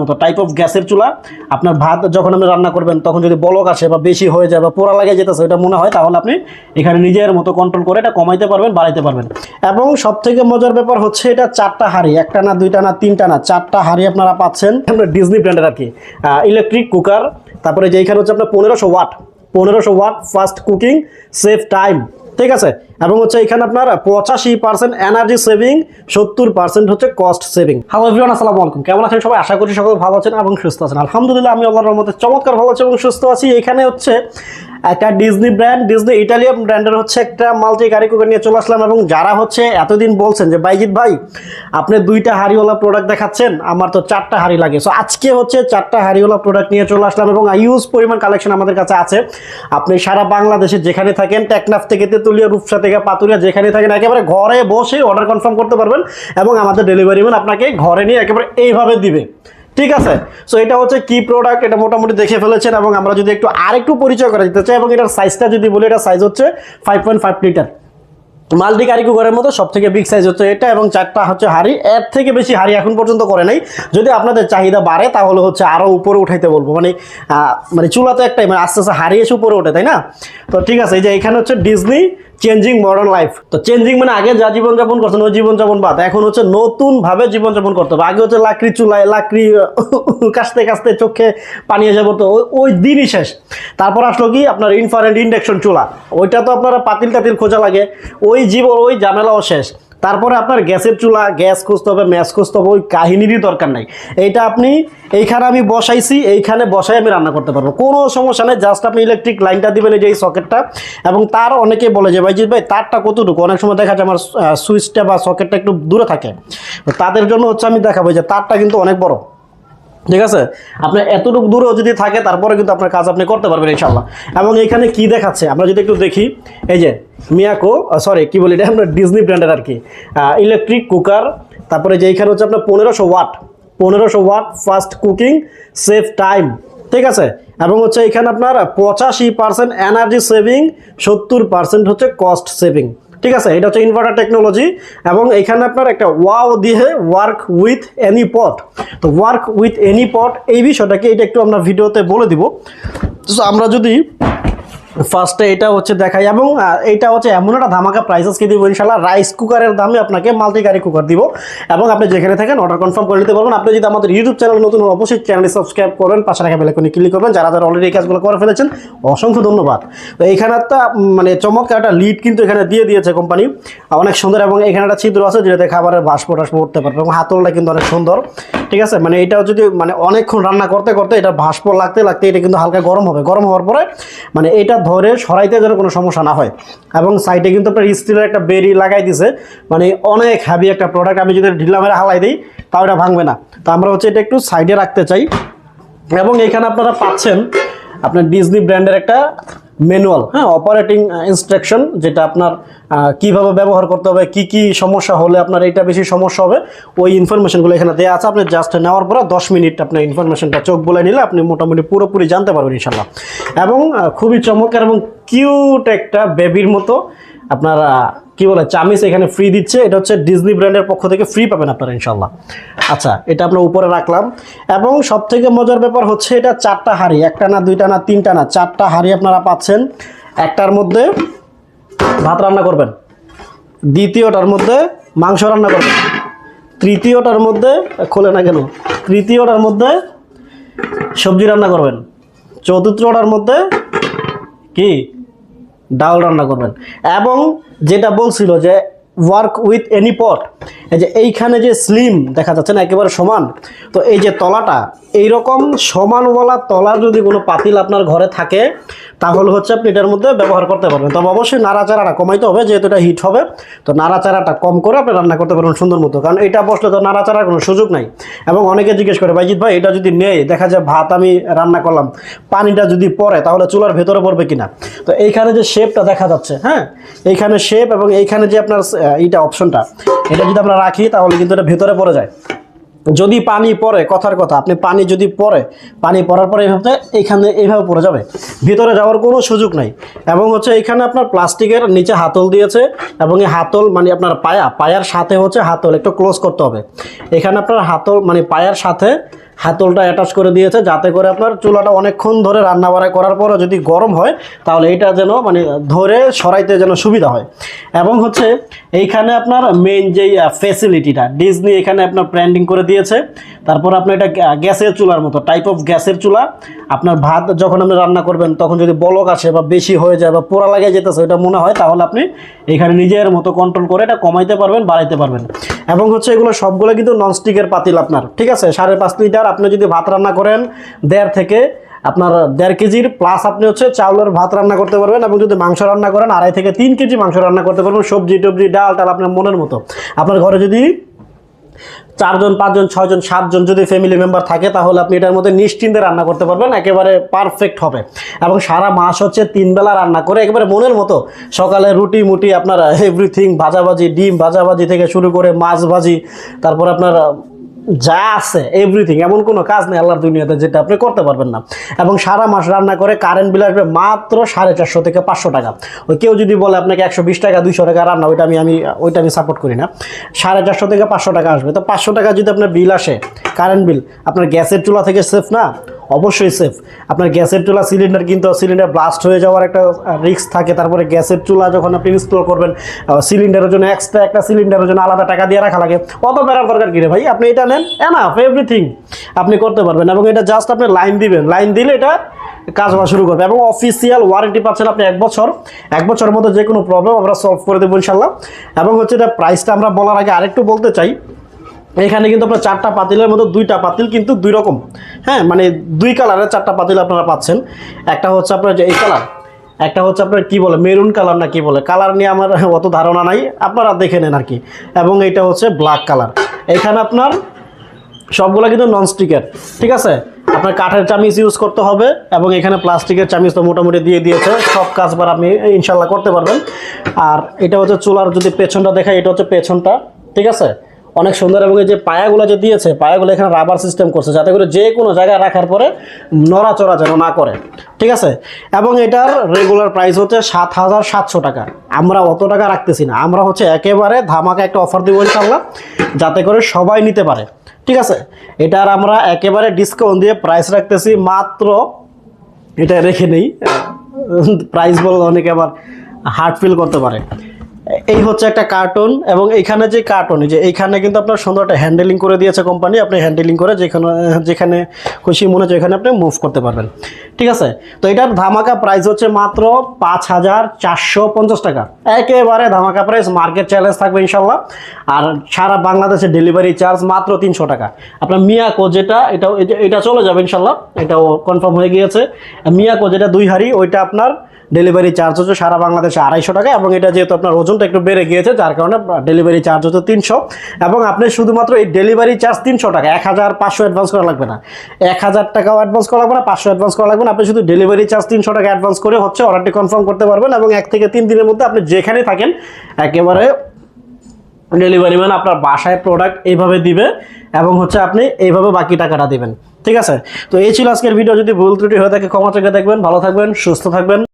মতো type of গ্যাসের চুলা। আপনার ভাত যখন আপনি রান্না করবেন, তখন যদি বলক আসে বা বেশি হয়ে যায় বা পোড়া লাগে যেতেছে এটা মনে হয়, তাহলে আপনি এখানে নিজের মতো কন্ট্রোল করে এটা কমাইতে পারবেন, বাড়াইতে পারবেন। এবং সব থেকে মজার ব্যাপার হচ্ছে, এটা চারটা হাঁড়ি, একটা না, দুইটা না, তিনটা না, চারটা হাঁড়ি আপনারা পাচ্ছেন আপনার ডিজনি ব্র্যান্ডের আর কি ইলেকট্রিক কুকার তারপরে যে এখানে হচ্ছে আপনার পনেরোশো ওয়াট পনেরোশো watt fast cooking safe time ঠিক আছে? এবং হচ্ছে এখানে আপনার পঁচাশি পার্সেন্ট এনার্জি সেভিং সত্তর পার্সেন্ট হচ্ছে কস্ট সেভিং হ্যালো এভরিওয়ান আসসালামু আলাইকুম। কেমন আছেন সবাই? আশা করি সকল ভালো আছেন এবং সুস্থ আছেন। আলহামদুলিল্লাহ, আমি আল্লাহর রহমতে চমৎকার ভালো আছি এবং সুস্থ আছি। এখানে হচ্ছে একটা ডিজনি ব্র্যান্ড ডিজনি ইটালিয়ান ব্র্যান্ডের হচ্ছে একটা মাল্টি গাড়ি কুকার নিয়ে চলে আসলাম এবং যারা হচ্ছে এতদিন বলছেন যে বাইজিৎ ভাই, আপনি দুইটা হাড়িওয়ালা প্রোডাক্ট দেখাচ্ছেন, আমার তো চারটা হাড়ি লাগে। সো আজকে হচ্ছে চারটা হাড়িওয়ালা প্রোডাক্ট নিয়ে চলে আসলাম এবং ইউজ পরিমাণ কালেকশন আমাদের কাছে আছে। আপনি সারা বাংলাদেশে যেখানে থাকেন, টেকনাফ থেকে তেতুলিয়া, রূপসা থেকে পাতুরিয়া, যেখানে থাকেন, একেবারে ঘরে বসে অর্ডার কনফার্ম করতে পারবেন এবং আমাদের ডেলিভারি ম্যান আপনাকে ঘরে নিয়ে একেবারে এইভাবে দিবে। ঠিক আছে? সো এটা হচ্ছে কি প্রোডাক্ট এটা মোটামুটি দেখে ফেলেছেন এবং আমরা যদি একটু আরেকটু পরিচয় করে দিতে চাই এবং এটার সাইজটা যদি বলি, এটা সাইজ হচ্ছে five point five litre multi curry কুকারের মতো সব থেকে বিগ সাইজ হচ্ছে এটা এবং চারটা হচ্ছে হাড়ি। এর থেকে বেশি হাড়ি এখন পর্যন্ত করে নাই। যদি আপনাদের চাহিদা বাড়ে, তাহলে হচ্ছে আরও উপরে উঠাইতে বলব। মানে মানে চুলা তো একটাই মানে আস্তে আস্তে হারিয়ে এসে উপরে ওঠে, তাই না? তো ঠিক আছে, এই যে এখানে হচ্ছে ডিজনি চেঞ্জিং মডার্ন লাইফ তো চেঞ্জিং মানে আগে যা জীবনযাপন করছেন ওই জীবনযাপন বাদ। এখন হচ্ছে নতুনভাবে জীবনযাপন করতে হবে। আগে হচ্ছে লাকড়ি চুলায়, লাকড়ি, কাস্তে কাস্তে চোখে পানি এসে পড়তো। ওই- দিনই শেষ। তারপর আসলো কি, আপনার ইনফারেন্ট ইন্ডাকশন চুলা। ওইটা তো আপনারা পাতিল টাতিল খোঁজা লাগে। ওই জীবন, ওই ঝামেলাও শেষ। তারপরে আপনার গ্যাসের চুলা, গ্যাস খুঁজতে হবে, ম্যাচ খুঁজতে হবে, ওই কাহিনিরই দরকার নাই। এইটা আপনি, এইখানে আমি বসাইছি, এইখানে বসাই আমি রান্না করতে পারব। কোনো সমস্যা নেই, জাস্ট আপনি ইলেকট্রিক লাইনটা দিবেন এই যে এই সকেটটা এবং তার অনেকে বলে যে ভাই ভাই, তারটা কতটুকু? অনেক সময় দেখা যায় আমার সুইচটা বা সকেটটা একটু দূরে থাকে। তাদের জন্য হচ্ছে আমি দেখাবো যে তারটা কিন্তু অনেক বড়। ঠিক আছে? আপনার এতটুকু দূরেও যদি থাকে, তারপরে কিন্তু আপনার কাজ আপনি করতে পারবেন ইনশাল্লাহ এবং এখানে কি দেখাচ্ছে, আমরা যদি একটু দেখি, এই যে মিয়াকো সরি কি বলি এটা? আপনার ডিজনি ব্র্যান্ডের আর কি। ইলেকট্রিক কুকার তারপরে যে এখানে হচ্ছে আপনার পনেরোশো ওয়াট পনেরোশো watt fast cooking save time ঠিক আছে? এবং হচ্ছে এখানে আপনার পঁচাশি পার্সেন্ট এনার্জি সেভিং সত্তর পার্সেন্ট হচ্ছে কস্ট সেভিং ঠিক আছে? এটা হচ্ছে ইনভার্টার টেকনোলজি এবং এখানে আপনার একটা ওয়াও দিয়ে ওয়ার্ক উইথ এনি পট তো ওয়ার্ক উইথ এনি পট এই বিষয়টাকে এটা একটু আমরা ভিডিওতে বলে দিব। আমরা যদি ফার্স্টে এটা হচ্ছে দেখাই এবং এটা হচ্ছে এমন একটা ধামাকা প্রাইসেস কি দিব ইনশাল্লাহ রাইস কুকারের দামে আপনাকে মাল্টি কারি কুকার দিব। এবং আপনি যেখানে থাকেন অর্ডার কনফার্ম করে নিতে পারবেন। আপনি যদি আমাদের ইউটিউব চ্যানেল নতুন অবশ্যই চ্যানেলটি সাবস্ক্রাইব করবেন পাশে রাখা বেলাইকনে ক্লিক করবেন। যারা যারা অলরেডি কাজগুলো করে ফেলেছেন, অসংখ্য ধন্যবাদ। তো এইখানে একটা মানে চমৎকার একটা লিড কিন্তু এখানে দিয়ে দিয়েছে কোম্পানি অনেক সুন্দর এবং এখানে একটা ছিদ্র আছে যেটাতে খাবারের ভাস্প টাস্প করতে পারবে এবং হাতলটা কিন্তু অনেক সুন্দর। ঠিক আছে? মানে এটাও যদি মানে অনেকক্ষণ রান্না করতে করতে এটা ভাস্প লাগতে লাগতে এটা কিন্তু হালকা গরম হবে। গরম হওয়ার পরে মানে এটা ধরে সরাইতে যেন কোনো সমস্যা না হয়। এবং সাইডে কিন্তু আপনার স্টিলের একটা বেরি লাগাই দিছে। মানে অনেক হ্যাভি একটা প্রোডাক্ট আমি যদি ঢিলা মেরে হালাই দিই তাও এটা ভাঙবে না। তো আমরা হচ্ছে এটা একটু সাইডে রাখতে চাই। এবং এখানে আপনারা পাচ্ছেন আপনার ডিজনি ব্র্যান্ডের একটা ম্যানুয়াল হ্যাঁ অপারেটিং ইনস্ট্রাকশন যেটা আপনার কীভাবে ব্যবহার করতে হবে, কি কি সমস্যা হলে আপনার এটা বেশি সমস্যা হবে, ওই ইনফরমেশনগুলো এখানে দেওয়া আছে। আপনি জাস্ট নেওয়ার পর দশ মিনিট আপনার ইনফরমেশনটা চোখ বলে নিলে আপনি মোটামুটি পুরোপুরি জানতে পারবেন ইনশাল্লাহ এবং খুবই চমৎকার এবং কিউট একটা বেবির মতো আপনার কি বলে চামিস এখানে ফ্রি দিচ্ছে। এটা হচ্ছে ডিজনি ব্র্যান্ডের পক্ষ থেকে ফ্রি পাবেন আপনারা ইনশাল্লাহ আচ্ছা এটা আমরা উপরে রাখলাম। এবং সব থেকে মজার ব্যাপার হচ্ছে, এটা চারটা হাঁড়ি, একটা না, দুইটা না, তিনটা না, চারটা হাঁড়ি আপনারা পাচ্ছেন। একটার মধ্যে ভাত রান্না করবেন, দ্বিতীয়টার মধ্যে মাংস রান্না করবেন, তৃতীয়টার মধ্যে, খোলে না কেন, তৃতীয়টার মধ্যে সবজি রান্না করবেন, চতুর্থটার মধ্যে কি? ডাল রান্না করবেন। এবং যেটা বলছিল যে ওয়ার্ক উইথ এনি পট এই যে এইখানে যে স্লিম দেখা যাচ্ছে না, একেবারে সমান। তো এই যে তলাটা, এইরকম সমানওয়ালা তলার যদি কোনো পাতিল আপনার ঘরে থাকে, তাহলে হচ্ছে আপনি এটার মধ্যে ব্যবহার করতে পারবেন। তবে অবশ্যই নাড়াচাড়াটা কমাইতে হবে, যেহেতু এটা হিট হবে, তো নাড়াচাড়াটা কম করে আপনি রান্না করতে পারবেন সুন্দর মতো। কারণ এটা বসলে তো নাড়াচাড়ার কোনো সুযোগ নাই। এবং অনেকে জিজ্ঞেস করে, ভাইজিৎ ভাই, এটা যদি নেই, দেখা যায় ভাত আমি রান্না করলাম, পানিটা যদি পড়ে, তাহলে চুলার ভেতরে পড়বে কিনা? তো এইখানে যে শেপটা দেখা যাচ্ছে হ্যাঁ? এইখানে শেপ এবং এইখানে যে আপনার এইটা অপশনটা এটা যদি আমরা রাখি, তাহলে কিন্তু এটা ভেতরে পড়ে যায়। যদি পানি পড়ে, কথার কথা, আপনি পানি যদি পড়ে, পানি পড়ার পরে এইভাবে এইখানে এইভাবে পড়ে যাবে। ভিতরে যাওয়ার কোনো সুযোগ নাই। এবং হচ্ছে এখানে আপনার প্লাস্টিকের নিচে হাতল দিয়েছে, এবং এই হাতল মানে আপনার পায়া, পায়ার সাথে হচ্ছে হাতল, একটু ক্লোজ করতে হবে। এখানে আপনার হাতল মানে পায়ার সাথে হাতলটা অ্যাটাচ করে দিয়েছে, যাতে করে আপনার চুলাটা অনেকক্ষণ ধরে রান্না বাড়া করার পরে যদি গরম হয়, তাহলে এটা যেন মানে ধরে সরাইতে যেন সুবিধা হয়। এবং হচ্ছে এইখানে আপনার মেইন যেই ফেসিলিটিটা ডিজনি এখানে আপনার ব্র্যান্ডিং করে দিয়েছে। তারপর আপনার এটা গ্যাসের চুলার মতো টাইপ অফ গ্যাসের চুলা। আপনার ভাত যখন আপনি রান্না করবেন, তখন যদি বলক আসে বা বেশি হয়ে যায় বা পোড়া লাগে যেতেছে এটা মনে হয়, তাহলে আপনি এখানে নিজের মতো কন্ট্রোল করে এটা কমাইতে পারবেন, বাড়াইতে পারবেন। এবং হচ্ছে এগুলো সবগুলো কিন্তু ননস্টিকের পাতিল আপনার, ঠিক আছে? সাড়ে পাঁচ লিটার আপনি যদি ভাত রান্না করেন, দেড় থেকে আপনার দেড় কেজির প্লাস আপনি হচ্ছে চাউলের ভাত রান্না করতে পারবেন এবং যদি মাংস রান্না করেন, আড়াই থেকে তিন কেজি মাংস রান্না করতে পারবেন, সবজি টবজি ডাল টাল আপনার মনের মতো। আপনার ঘরে যদি চারজন, পাঁচজন, ছয়জন, সাতজন যদি ফ্যামিলি মেম্বার থাকে, তাহলে আপনি এটার মধ্যে নিশ্চিন্তে রান্না করতে পারবেন, একেবারে পারফেক্ট হবে। এবং সারা মাস হচ্ছে তিনবেলা রান্না করে একেবারে মনের মতো সকালে রুটি মুটি আপনার এভরিথিং ভাজাভাজি, ডিম ভাজাভাজি থেকে শুরু করে মাছ ভাজি, তারপর আপনার যা আছে এভরিথিং এমন কোনো কাজ নেই আল্লাহর দুনিয়াতে যেটা আপনি করতে পারবেন না। এবং সারা মাস রান্না করে কারেন্ট বিল আসবে মাত্র সাড়ে চারশো থেকে পাঁচশো টাকা। ওই কেউ যদি বলে আপনাকে একশো বিশ টাকা, দুইশো টাকা রান্না, ওইটা আমি আমি ওইটা আমি সাপোর্ট করি না। সাড়ে চারশো থেকে পাঁচশো টাকা আসবে। তো পাঁচশো টাকা যদি আপনার বিল আসে কারেন্ট বিল আপনার গ্যাসের চুলা থেকে সেফ না? অবশ্যই সেফ আপনার গ্যাসের চুলা সিলিন্ডার কিন্তু সিলিন্ডার ব্লাস্ট হয়ে যাওয়ার একটা রিস্ক থাকে। তারপরে গ্যাসের চুলা যখন আপনি ইনস্টল করবেন সিলিন্ডারের জন্য এক্সট্রা একটা সিলিন্ডারের জন্য আলাদা টাকা দিয়ে রাখা লাগে। অত বেড়ার দরকার কি রে ভাই? আপনি এটা নেন এনাফ এভরিথিং আপনি করতে পারবেন এবং এটা জাস্ট আপনি লাইন দিবেন। লাইন দিলে এটা কাজ হওয়া শুরু করবে এবং অফিসিয়াল ওয়ারেন্টি পাচ্ছেন আপনি এক বছর। এক বছরের মধ্যে যে কোনো প্রবলেম আমরা সলভ করে দেবো ইনশাল্লাহ। এবং হচ্ছে এটা প্রাইসটা আমরা বলার আগে আরেকটু বলতে চাই। এখানে কিন্তু আপনার চারটা পাতিলের মধ্যে দুইটা পাতিল কিন্তু দুই রকম। হ্যাঁ মানে দুই কালারের চারটা পাতিল আপনারা পাচ্ছেন। একটা হচ্ছে আপনার যে এই কালার, একটা হচ্ছে আপনার কি বলে, মেরুন কালার না কি বলে। কালার নিয়ে আমার অত ধারণা নাই, আপনারা দেখে নেন আর কি এবং এটা হচ্ছে ব্ল্যাক কালার। এখানে আপনার সবগুলো কিন্তু ননস্টিকের, ঠিক আছে? আপনার কাঠের চামিচ ইউজ করতে হবে এবং এখানে প্লাস্টিকের চামিচ তো মোটামুটি দিয়ে দিয়েছে। সব কাজবার আপনি ইনশাল্লাহ করতে পারবেন। আর এটা হচ্ছে চুলার যদি পেছনটা দেখায় এটা হচ্ছে পেছনটা, ঠিক আছে? অনেক সুন্দর এবং এই যে পায়াগুলো যে দিয়েছে, পায়াগুলো এখানে রাবার সিস্টেম করছে, যাতে করে যে কোনো জায়গায় রাখার পরে নড়াচড়া যেন না করে। ঠিক আছে? এবং এটার রেগুলার প্রাইস হচ্ছে সাত হাজার সাতশো টাকা। আমরা অত টাকা রাখতেছি না। আমরা হচ্ছে একেবারে ধামাকা একটা অফার দিব ইনশাল্লাহ যাতে করে সবাই নিতে পারে। ঠিক আছে? এটার আমরা একেবারে ডিসকাউন্ট দিয়ে প্রাইস রাখতেছি মাত্র, এটা রেখে নেই প্রাইস বলে অনেকে আবার হার্ট ফিল করতে পারে। এই হচ্ছে একটা কার্টুন এবং এইখানে যে কার্টুন যে এইখানে কিন্তু আপনার সুন্দর একটা হ্যান্ডেলিং করে দিয়েছে কোম্পানি আপনি হ্যান্ডেলিং করে যেখানে যেখানে খুশি মনে হচ্ছে এখানে আপনি মুভ করতে পারবেন। ঠিক আছে? তো এটার ধামাকা প্রাইস হচ্ছে মাত্র পাঁচ হাজার চারশো পঞ্চাশ টাকা। একেবারে ধামাকা প্রাইস মার্কেট চ্যালেঞ্জ থাকবে ইনশাল্লাহ। আর সারা বাংলাদেশে ডেলিভারি চার্জ মাত্র তিনশো টাকা। আপনার মিয়াকো যেটা এটা এটা- এটা চলে যাবে ইনশাল্লাহ। এটাও কনফার্ম হয়ে গিয়েছে। মিয়াকো যেটা দুই হাড়ি, ওইটা আপনার ডেলিভারি চার্জ হচ্ছে সারা বাংলাদেশে আড়াইশো টাকা এবং এটা যেহেতু আপনার ওজনটা একটু বেড়ে গিয়েছে, যার কারণে ডেলিভারি চার্জ হচ্ছে তিনশো। এবং আপনি শুধুমাত্র এই ডেলিভারি চার্জ তিনশো টাকা, এক হাজার পাঁচশো অ্যাডভান্স করা লাগবে না। এক হাজার টাকাও অ্যাডভান্স করা লাগবে না, পাঁচশো অ্যাডভান্স করা লাগবে না। আপনি শুধু ডেলিভারি চার্জ তিনশো টাকা অ্যাডভান্স করে হচ্ছে অর্ডারটি কনফার্ম করতে পারবেন এবং এক থেকে তিন দিনের মধ্যে আপনি যেখানে থাকেন, একেবারে ডেলিভারি ম্যান আপনার বাসায় প্রোডাক্ট এইভাবে দিবে এবং হচ্ছে আপনি এইভাবে বাকি টাকাটা দিবেন। ঠিক আছে? তো এই ছিল আজকের ভিডিও যদি ভুল ত্রুটি হয়ে থাকে, ক্ষমা চোখে দেখবেন। ভালো থাকবেন, সুস্থ থাকবেন।